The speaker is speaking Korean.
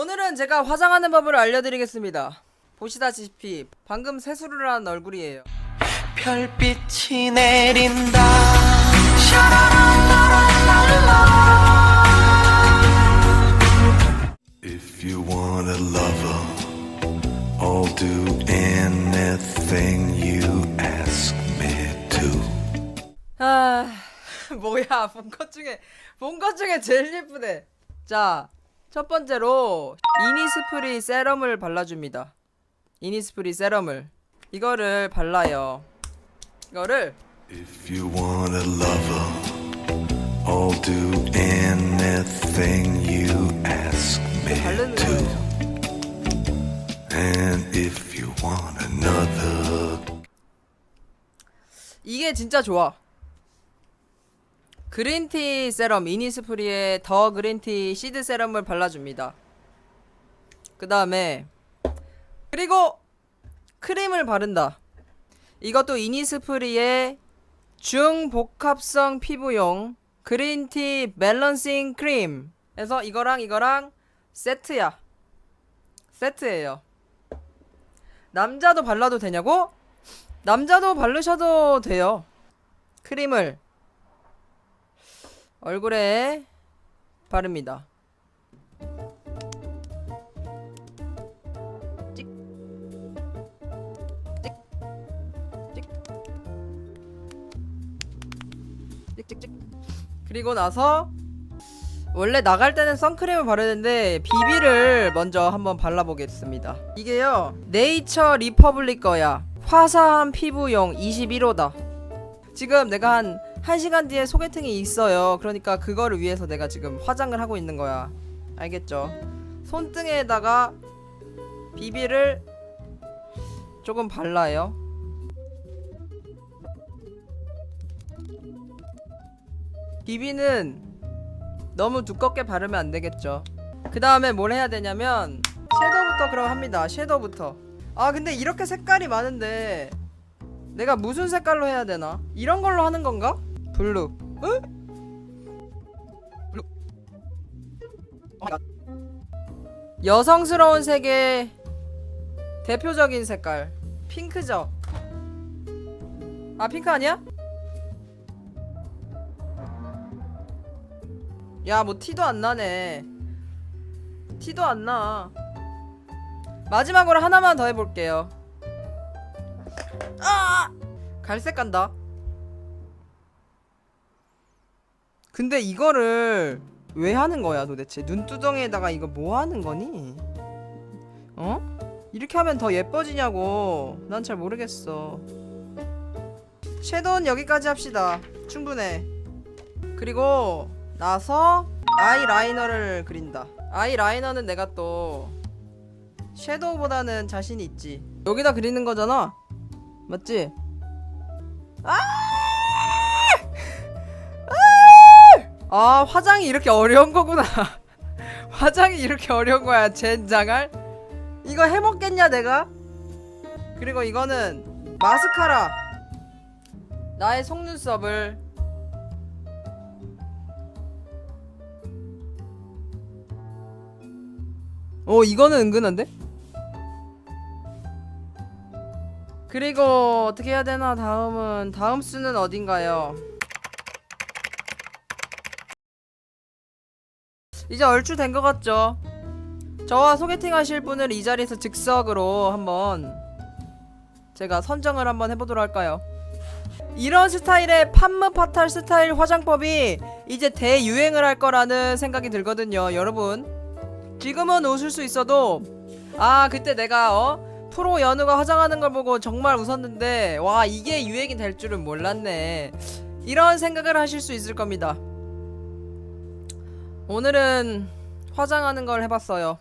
오늘은 제가 화장하는 법을 알려드리겠습니다. 보시다시피 방금 세수를 한 얼굴이에요. 별빛이 내린다 If you want a lover, I'll do anything you ask me to. 아 뭐야 본 것 중에 본 것 중에 제일 예쁘네. 자 첫 번째로 이니스프리 세럼을 발라줍니다. 이니스프리 세럼을 이거를 발라요. 이거를 If you want a lover, I'll do anything you ask me 바르는 to. 거예요. And if you want another, 이게 진짜 좋아. 그린티 세럼 이니스프리의 더 그린티 시드 세럼을 발라줍니다. 그 다음에 그리고 크림을 바른다. 이것도 이니스프리의 중복합성 피부용 그린티 밸런싱 크림. 그래서 이거랑 이거랑 세트야. 세트예요. 남자도 발라도 되냐고? 남자도 바르셔도 돼요. 크림을 얼굴에 바릅니다. 그리고 나서 원래 나갈 때는 선크림을 바르는데 비비를 먼저 한번 발라보겠습니다. 이게요 네이처 리퍼블릭 거야. 화사한 피부용 21호다. 지금 내가 한 1시간 뒤에 소개팅이 있어요. 그러니까 그거를 위해서 내가 지금 화장을 하고 있는 거야. 알겠죠? 손등에다가 비비를 조금 발라요. 비비는 너무 두껍게 바르면 안 되겠죠. 그 다음에 뭘 해야 되냐면 섀도우부터 그럼 합니다. 섀도우부터. 아 근데 이렇게 색깔이 많은데 내가 무슨 색깔로 해야 되나? 이런 걸로 하는 건가? 블루. 응? 블루. 갓. 여성스러운 색의 대표적인 색깔 핑크죠. 아 핑크 아니야? 야, 뭐 티도 안 나네. 티도 안 나. 마지막으로 하나만 더 해볼게요. 아! 갈색 간다. 근데 이거를 왜 하는 거야 도대체? 눈두덩이에다가 이거 뭐 하는 거니? 어? 이렇게 하면 더 예뻐지냐고. 난 잘 모르겠어. 섀도우는 여기까지 합시다. 충분해. 그리고 나서 아이라이너를 그린다. 아이라이너는 내가 또 섀도우보다는 자신이 있지. 여기다 그리는 거잖아. 맞지? 아! 아! 아, 화장이 이렇게 어려운 거구나. 화장이 이렇게 어려운 거야, 젠장할. 이거 해먹겠냐, 내가? 그리고 이거는 마스카라. 나의 속눈썹을 어 이거는 은근한데? 그리고 어떻게 해야 되나 다음은 다음 수는 어딘가요? 이제 얼추 된 것 같죠? 저와 소개팅 하실 분을 이 자리에서 즉석으로 한번 제가 선정을 한번 해보도록 할까요? 이런 스타일의 판무 파탈 스타일 화장법이 이제 대유행을 할 거라는 생각이 들거든요 여러분 지금은 웃을 수 있어도 아 그때 내가 어 프로 연우가 화장하는 걸 보고 정말 웃었는데 와 이게 유행이 될 줄은 몰랐네 이런 생각을 하실 수 있을 겁니다 오늘은 화장하는 걸 해봤어요